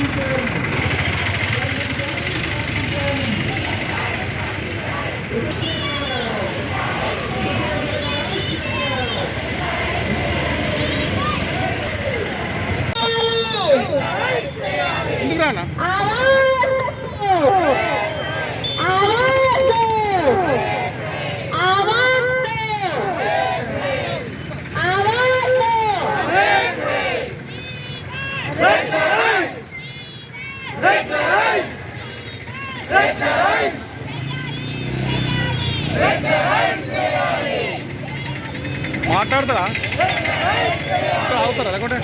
Thank you. మాట్లాడతారా? అవుతారా లేకుంటే?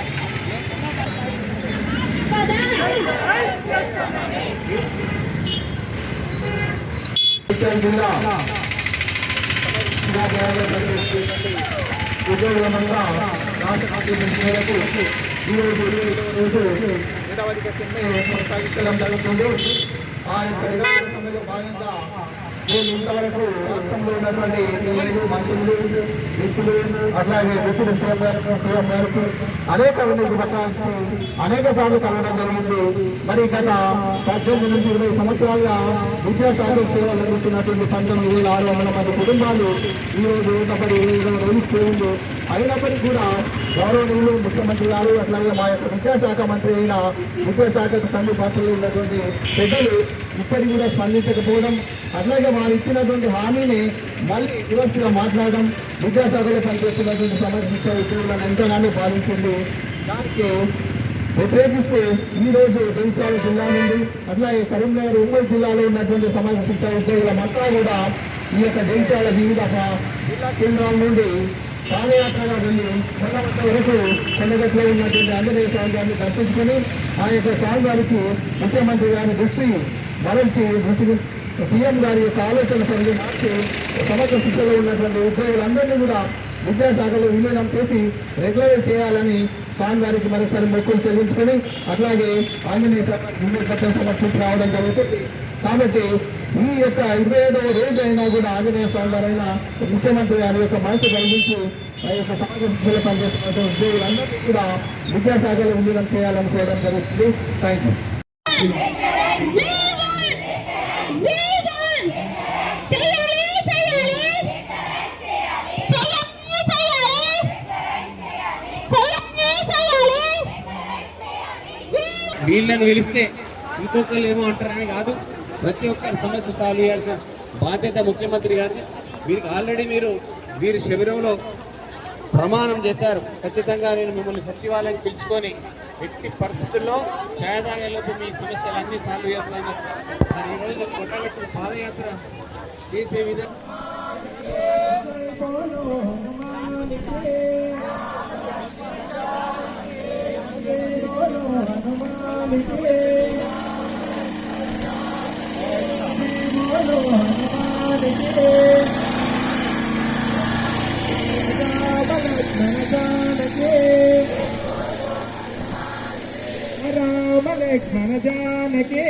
చిత్తూరు రాష్ట్ర పార్టీ మేరకు ఈరోజు రోజు సమ్మె కొనసాగించడం జరుగుతుంది ఆ యొక్క నిరవధిక సమ్మెలో భాగంగా ఇంతవరకు రాష్ట్రంలో ఉన్నటువంటి ఎమ్మెల్యేలు మంత్రులు వ్యక్తులు అట్లాగే వ్యక్తులు సీఎం గారికి సీఎం గారికి అనేక వినతి అనేక సార్లు కలవడం జరిగింది. మరి గత పద్దెనిమిది నుంచి ఇరవై సంవత్సరాలుగా విద్యాశాఖ సేవలు అందిస్తున్నటువంటి పంతొమ్మిది వేల ఆరు వందల మంది కుటుంబాలు ఈ రోజు ఒకటి ఇరవై రోజులు చేయండి అయినప్పటికీ కూడా గౌరవనీయులు ముఖ్యమంత్రి గారు అట్లాగే మా యొక్క విద్యాశాఖ మంత్రి అయిన విద్యాశాఖకు తండ్రి పాత్రలో ఉన్నటువంటి పెద్దలు ఇప్పటికి కూడా స్పందించకపోవడం అట్లాగే వారు ఇచ్చినటువంటి హామీని మళ్ళీ రివర్స్ మాట్లాడడం విద్యాశాఖలో పనిచేస్తున్నటువంటి సమాజ ఉద్యోగులను ఎంతగానో బాధించింది. దానికి వ్యతిరేకిస్తూ ఈ రోజు జగిత్యాల జిల్లా నుండి అట్లాగే కరీంనగర్ ఉమ్మడి జిల్లాలో ఉన్నటువంటి సమాజ శిక్ష ఉద్యోగులమంతా కూడా ఈ యొక్క జగిత్యాల వివిధ జిల్లా కేంద్రాల నుండి పాదయాత్రగా వెళ్ళి కొండగట్ట వరకు కొండగట్లో ఉన్నటువంటి ఆంజనేయ స్వామి గారిని దర్శించుకొని ఆ యొక్క స్వామి గారికి ముఖ్యమంత్రి గారి దృష్టి మరల్చి దృష్టి సీఎం గారి యొక్క ఆలోచన సరిగ్గా మార్చి సమగ్ర శిక్షలో ఉన్నటువంటి ఉద్యోగులందరినీ కూడా విద్యాశాఖలో విలీనం చేసి రెగ్యులరైజ్ చేయాలని స్వామి గారికి మరొకసారి మొక్కులు చెల్లించుకొని అట్లాగే ఆంజనేయ స్వామి గుండె పత్రం సమర్పించి రావడం జరుగుతుంది. కాబట్టి ఈ యొక్క ఇరవై ఐదవ రోజు అయినా కూడా ఆంజనేయ స్వామి గారైనా ముఖ్యమంత్రి గారి యొక్క మనసు కలిగించి ఆ యొక్క సమాజ సభ్యులు పనిచేస్తున్న ఉద్యోగులందరినీ కూడా విద్యాశాఖలో విలీనం చేయాలని చేయాలనుకోవడం జరుగుతుంది. థ్యాంక్ యూ వీళ్ళని పిలిస్తే ఇంకొకరు ఏమో అంటారని కాదు. ప్రతి ఒక్కరి సమస్య సాల్వ్ చేయాల్సిన బాధ్యత ముఖ్యమంత్రి గారిని వీరికి ఆల్రెడీ మీరు వీరి శిబిరంలో ప్రమాణం చేశారు. ఖచ్చితంగా నేను మిమ్మల్ని సచివాలయం పిలుచుకొని ఎట్టి పరిస్థితుల్లో ఛాయదాగలోపు మీ సమస్యలన్నీ సాల్వ్ చేస్తాను. మరి ఈరోజు కొట్టగట్టు పాదయాత్ర చేసే విధంగా రామ మన జానకే.